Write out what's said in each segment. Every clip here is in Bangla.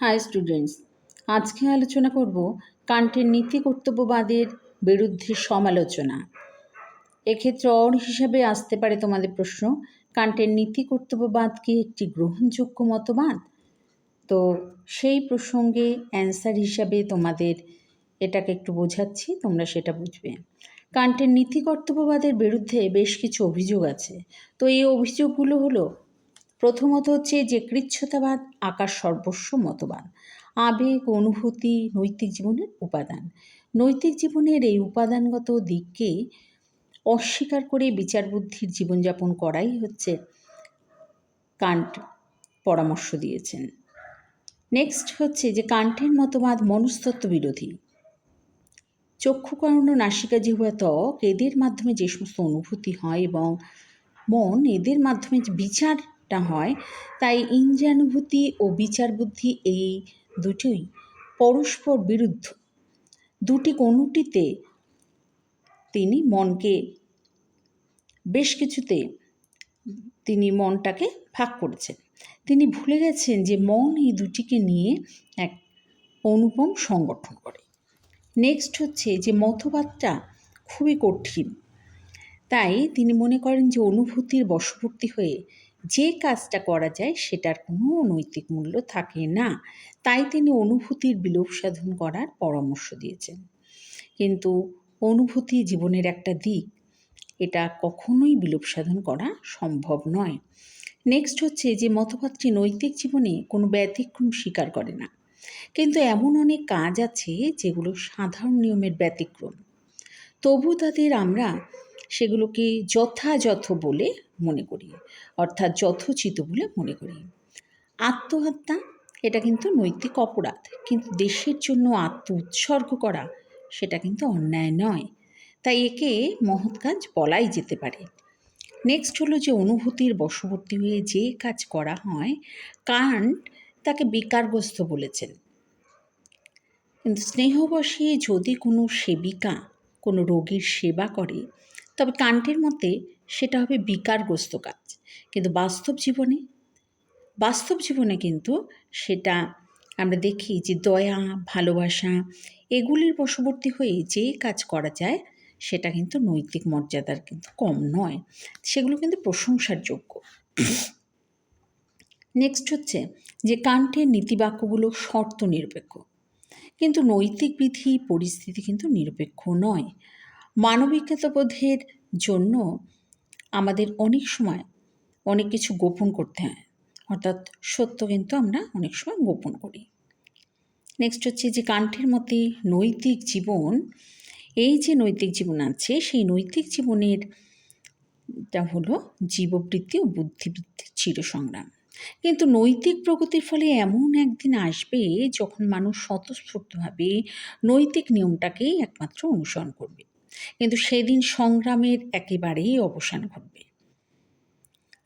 হাই স্টুডেন্টস, আজকে আলোচনা করব কান্টের নীতি কর্তব্যবাদের বিরুদ্ধে সমালোচনা। এক্ষেত্রে অর হিসাবে আসতে পারে তোমাদের প্রশ্ন, কান্টের নীতি কর্তব্যবাদ কি একটি গ্রহণযোগ্য মতবাদ? তো সেই প্রসঙ্গে অ্যান্সার হিসাবে তোমাদের এটাকে একটু বোঝাচ্ছি, তোমরা সেটা বুঝবে। কান্টের নীতি কর্তব্যবাদের বিরুদ্ধে বেশ কিছু অভিযোগ আছে। তো এই অভিযোগগুলো হলো প্রথমত হচ্ছে যে কৃচ্ছতাবাদ আকার সর্বস্ব মতবাদ। আবেগ, অনুভূতি, নৈতিক জীবনের উপাদান। নৈতিক জীবনের এই উপাদানগত দিককে অস্বীকার করে বিচার বুদ্ধির জীবনযাপন করাই হচ্ছে কান্ট পরামর্শ দিয়েছেন। নেক্সট হচ্ছে যে কান্টের মতবাদ মনস্তত্ত্ব বিরোধী। চক্ষুকর্ণ নাসিকা জিহুয়া ত্বক এদের মাধ্যমে যে সমস্ত অনুভূতি হয় এবং মন এদের মাধ্যমে যে বিচারটা হয়। তাই ইন্দ্রিয়ানুভূতি ও বিচার বুদ্ধি এই দুটোই পরস্পর বিরুদ্ধ। দুটি কোনোটিতে তিনি মনকে, বেশ কিছুতে তিনি মনটাকে ভাগ করেছেন। তিনি ভুলে গেছেন যে মন এই দুটিকে নিয়ে এক অনুপম সংগঠন করে। নেক্সট হচ্ছে যে মতবাদটা খুবই কঠিন। তাই তিনি মনে করেন যে অনুভূতির বশবর্তী হয়ে যে কাজটা করা যায় সেটার কোনো নৈতিক মূল্য থাকে না। তাই তিনি অনুভূতির বিলোপ সাধন করার পরামর্শ দিয়েছেন। কিন্তু অনুভূতি জীবনের একটা দিক। এটা কখনোই বিলোপ সাধন করা সম্ভব নয়। নেক্সট হচ্ছে যে মতবাদটি নৈতিক জীবনে কোনো ব্যতিক্রম স্বীকার করে না। কিন্তু এমন অনেক কাজ আছে যেগুলো সাধারণ নিয়মের ব্যতিক্রম। তবু তাদের আমরা সেগুলোকে যথাযথ বলে মনে করি, অর্থাৎ যথোচিত বলে মনে করি। আত্মহত্যা, এটা কিন্তু নৈতিক অপরাধ, কিন্তু দেশের জন্য আত্ম উৎসর্গ করা, সেটা কিন্তু অন্যায় নয়। তাই একে মহৎ কাজ বলাই যেতে পারে। নেক্সট হলো যে অনুভূতির বশবর্তী হয়ে যে কাজ করা হয় কান্ট তাকে বিকারগ্রস্ত বলেছেন। কিন্তু স্নেহবশে যদি কোনো সেবিকা কোনো রোগীর সেবা করে, তবে কান্টের মতে সেটা হবে বিকারগ্রস্ত কাজ। কিন্তু বাস্তব জীবনে বাস্তব জীবনে কিন্তু সেটা আমরা দেখি যে দয়া, ভালোবাসা এগুলির বশবর্তী হয়ে যে কাজ করা যায়, সেটা কিন্তু নৈতিক মর্যাদার কিন্তু কম নয়। সেগুলো কিন্তু প্রশংসার যোগ্য। নেক্সট হচ্ছে যে কান্টের নীতিবাক্যগুলো শর্ত নিরপেক্ষ। কিন্তু নৈতিক বিধি, পরিস্থিতি কিন্তু নিরপেক্ষ নয়। মানবিকতাবোধের জন্য আমাদের অনেক সময় অনেক কিছু গোপন করতে হয়। অর্থাৎ সত্য কিন্তু আমরা অনেক সময় গোপন করি। নেক্সট হচ্ছে যে কান্ঠের মতে নৈতিক জীবন, এই যে নৈতিক জীবন আছে, সেই নৈতিক জীবনের হলো জীববৃত্তি ও বুদ্ধিবৃত্তির চিরসংগ্রাম। কিন্তু নৈতিক প্রগতির ফলে এমন একদিন আসবে যখন মানুষ স্বতঃস্ফূর্তভাবে নৈতিক নিয়মটাকেই একমাত্র অনুসরণ করবে। কিন্তু সেদিন সংগ্রামের একেবারেই অবসান ঘটবে।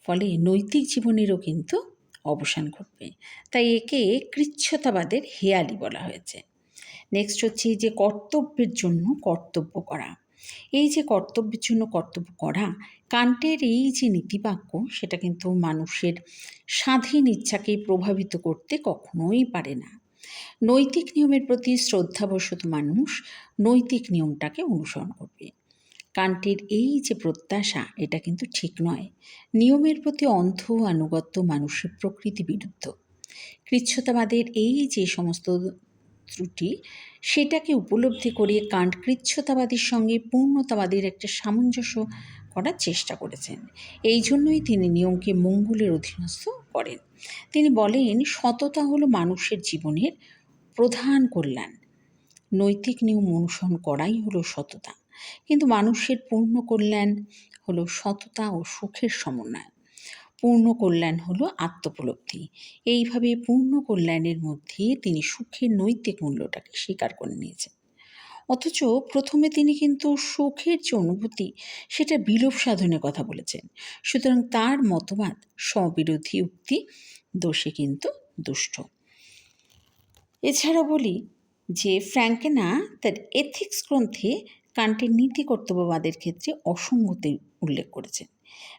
ফলে নৈতিক জীবনেরও কিন্তু অবসান ঘটবে। তাই একে কৃচ্ছতাবাদের হেয়ালি বলা হয়েছে। নেক্সট হচ্ছে যে কর্তব্যের জন্য কর্তব্য করা। এই যে কর্তব্যের জন্য কর্তব্য করা কান্টের এই যে নীতিবাক্য, সেটা কিন্তু মানুষের স্বাধীন ইচ্ছাকে প্রভাবিত করতে কখনোই পারে না। নৈতিক নিয়মের প্রতি শ্রদ্ধাবশত মানুষ নৈতিক নিয়মটাকে অনুসরণ করবে। কান্টের এই যে প্রত্যাশা, এটা কিন্তু ঠিক নয়। নিয়মের প্রতি অন্ধ আনুগত্য মানুষের প্রকৃতি বিরুদ্ধ। কৃচ্ছতাবাদের এই যে সমস্ত ত্রুটি, সেটাকে উপলব্ধি করে কান্ট কৃচ্ছতাবাদীর সঙ্গে পূর্ণতাবাদের একটা সামঞ্জস্য করার চেষ্টা করেছেন। এই জন্যই তিনি নিয়মকে মঙ্গলের অধীনস্থ করেন। তিনি বলেন, সততা হলো মানুষের জীবনের প্রধান কল্যাণ। নৈতিক নিয়ম অনুসরণ করাই হলো সততা। কিন্তু মানুষের পূর্ণ কল্যাণ হলো সততা ও সুখের সমন্বয়। পূর্ণ কল্যাণ হলো আত্মোপলব্ধি। এইভাবে পূর্ণ কল্যাণের মধ্যে তিনি সুখের নৈতিক মূল্যটাকে স্বীকার করে নিয়েছেন। অথচ প্রথমে তিনি কিন্তু সুখের যে অনুভূতি, সেটা বিলোপ সাধনের কথা বলেছেন। সুতরাং তার মতবাদ, স্ববিরোধী উক্তি দোষে কিন্তু দুষ্ট। এছাড়া বলি যে, ফ্র্যাঙ্কেনা তার এথিক্স গ্রন্থে কান্টের নীতি কর্তব্যবাদের ক্ষেত্রে অসঙ্গতি উল্লেখ করেছেন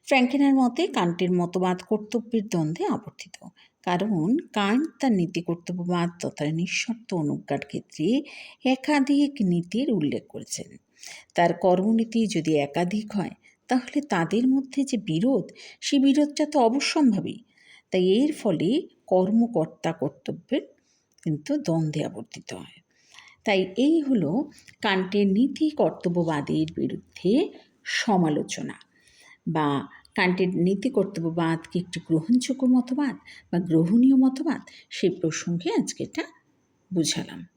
ফ্র্যাঙ্কেনার মতে কান্টের মতবাদ কর্তব্যের দ্বন্দ্বে আবর্তিত। কারণ, কান্ট তার নীতি কর্তব্যবাদ তথা নিঃশর্ত অনুজ্ঞার ক্ষেত্রে একাধিক নীতির উল্লেখ করেছেন। তার কর্মনীতি যদি একাধিক হয়, তাহলে তাদের মধ্যে যে বিরোধ, সে বিরোধটা তো অবশ্যম্ভাবী। তাই এর ফলে কর্মকর্তা কর্তব্যের কিন্তু দ্বন্দ্বে আবর্তিত হয়। তাই এই হলো কান্টের নীতি কর্তব্যবাদের বিরুদ্ধে সমালোচনা বা কান্টের নীতি কর্তব্যবাদ কি একটি গ্রহণযোগ্য মতবাদ বা গ্রহণীয় মতবাদ? সেই প্রসঙ্গে আজকে এটা বুঝালাম।